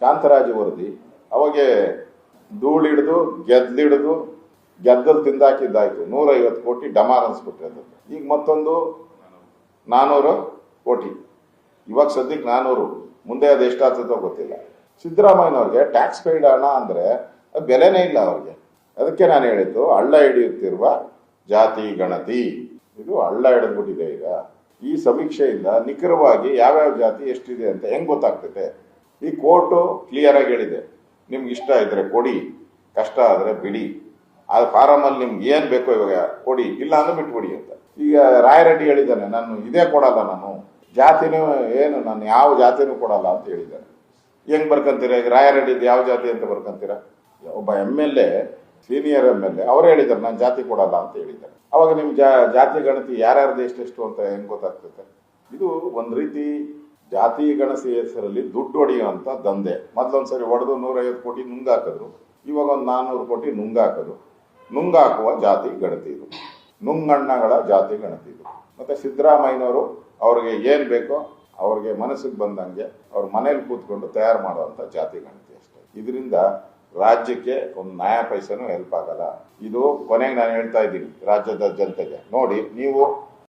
ಕಾಂತರಾಜು ವರದಿ. ಅವಾಗೆ ಧೂಳಿಡಿದು ಗೆದ್ದಿಡಿದು ಗೆದ್ದಲ್ ತಿಂದಾಕಿದ್ದಾಯ್ತು. ನೂರೈವತ್ತು ಕೋಟಿ ಡಮಾರ್ ಅನ್ಸ್ಬಿಟ್ರೆ ಈಗ ಮತ್ತೊಂದು ನಾನೂರು ಕೋಟಿ. ಇವಾಗ ಸದ್ಯಕ್ಕೆ ನಾನೂರು. ಮುಂದೆ ಅದು ಎಷ್ಟಾಗ್ತದೋ ಗೊತ್ತಿಲ್ಲ. ಸಿದ್ದರಾಮಯ್ಯನವ್ರಿಗೆ ಟ್ಯಾಕ್ಸ್ ಪೇಯ್ಡ್ ಹಣ ಅಂದ್ರೆ ಅದು ಬೆಲೆನೇ ಇಲ್ಲ ಅವ್ರಿಗೆ. ಅದಕ್ಕೆ ನಾನು ಹೇಳಿದ್ದು, ಹಳ್ಳ ಹಿಡಿಯುತ್ತಿರುವ ಜಾತಿ, ಗಣತಿ. ಇದು ಹಳ್ಳ ಹಿಡಿದ್ಬಿಟ್ಟಿದೆ ಈಗ. ಈ ಸಮೀಕ್ಷೆಯಿಂದ ನಿಖರವಾಗಿ ಯಾವ್ಯಾವ ಜಾತಿ ಎಷ್ಟಿದೆ ಅಂತ ಹೆಂಗ್ ಗೊತ್ತಾಗ್ತೈತೆ ಈ ಕೋರ್ಟು ಕ್ಲಿಯರ್ ಆಗಿ ಹೇಳಿದೆ. ನಿಮ್ಗೆ ಇಷ್ಟ ಇದ್ರೆ ಕೊಡಿ, ಕಷ್ಟ ಆದ್ರೆ ಬಿಡಿ. ಆ ಫಾರಮಲ್ಲಿ ನಿಮ್ಗೆ ಏನ್ ಬೇಕೋ ಇವಾಗ ಕೊಡಿ, ಇಲ್ಲ ಅಂದ್ರೆ ಬಿಟ್ಬಿಡಿ ಅಂತ. ಈಗ ರಾಯರೆಡ್ಡಿ ಹೇಳಿದ್ದಾನೆ, ನಾನು ಇದೇ ಕೊಡಲ್ಲ ನಾನು. ಜಾತಿನೂ ಏನು, ನಾನು ಯಾವ ಜಾತಿನೂ ಕೊಡಲ್ಲ ಅಂತ ಹೇಳಿದ್ದಾನೆ. ಹೆಂಗ್ ಬರ್ಕಂತೀರ? ಈಗ ರಾಯರೆಡ್ಡಿದ್ದು ಯಾವ ಜಾತಿ ಅಂತ ಬರ್ಕಂತೀರ? ಒಬ್ಬ M L A, senior M L A, ಅವ್ರು ಹೇಳಿದ್ದಾರೆ, ನಾನು ಜಾತಿ ಕೊಡಲ್ಲ ಅಂತ ಹೇಳಿದ್ದಾರೆ. ಅವಾಗ ನಿಮ್ಮ ಜಾತಿ ಗಣತಿ ಯಾರ್ಯಾರ್ದು ಎಷ್ಟೆಷ್ಟು ಅಂತ ಹೆಂಗ್ ಗೊತ್ತಾಗ್ತದೆ? ಇದು ಒಂದ್ ರೀತಿ ಜಾತಿ ಗಣಸಿ ಹೆಸರಲ್ಲಿ ದುಡ್ಡು ಹೊಡೆಯುವಂತ ದಂಧೆ. ಮೊದಲೊಂದ್ಸರಿ ಹೊಡೆದು ನೂರೈವತ್ತು ಕೋಟಿ ನುಂಗಾಕಿದ್ರು. ಇವಾಗ ಒಂದು ನಾನ್ನೂರು ಕೋಟಿ ನುಂಗಾಕಿದ್ರು. ನುಂಗಾಕುವ ಜಾತಿ ಗಣತಿ ಇದು. ನುಂಗಣ್ಣಗಳ ಜಾತಿ ಗಣತಿ ಇದು. ಮತ್ತೆ ಸಿದ್ದರಾಮಯ್ಯನವರು ಅವ್ರಿಗೆ ಏನ್ ಬೇಕೋ ಅವ್ರಿಗೆ ಮನಸ್ಸಿಗೆ ಬಂದಂಗೆ ಅವ್ರ ಮನೇಲಿ ಕೂತ್ಕೊಂಡು ತಯಾರು ಮಾಡುವಂತ ಜಾತಿ ಗಣತಿ ಅಷ್ಟೇ. ಇದರಿಂದ ರಾಜ್ಯಕ್ಕೆ ಒಂದು ನ್ಯಾಯ ಪೈಸೆನೂ ಹೆಲ್ಪ್ ಆಗಲ್ಲ. ಇದು ಕೊನೆಗೆ ನಾನು ಹೇಳ್ತಾ ಇದ್ದೀನಿ ರಾಜ್ಯದ ಜನತೆಗೆ ನೋಡಿ, ನೀವು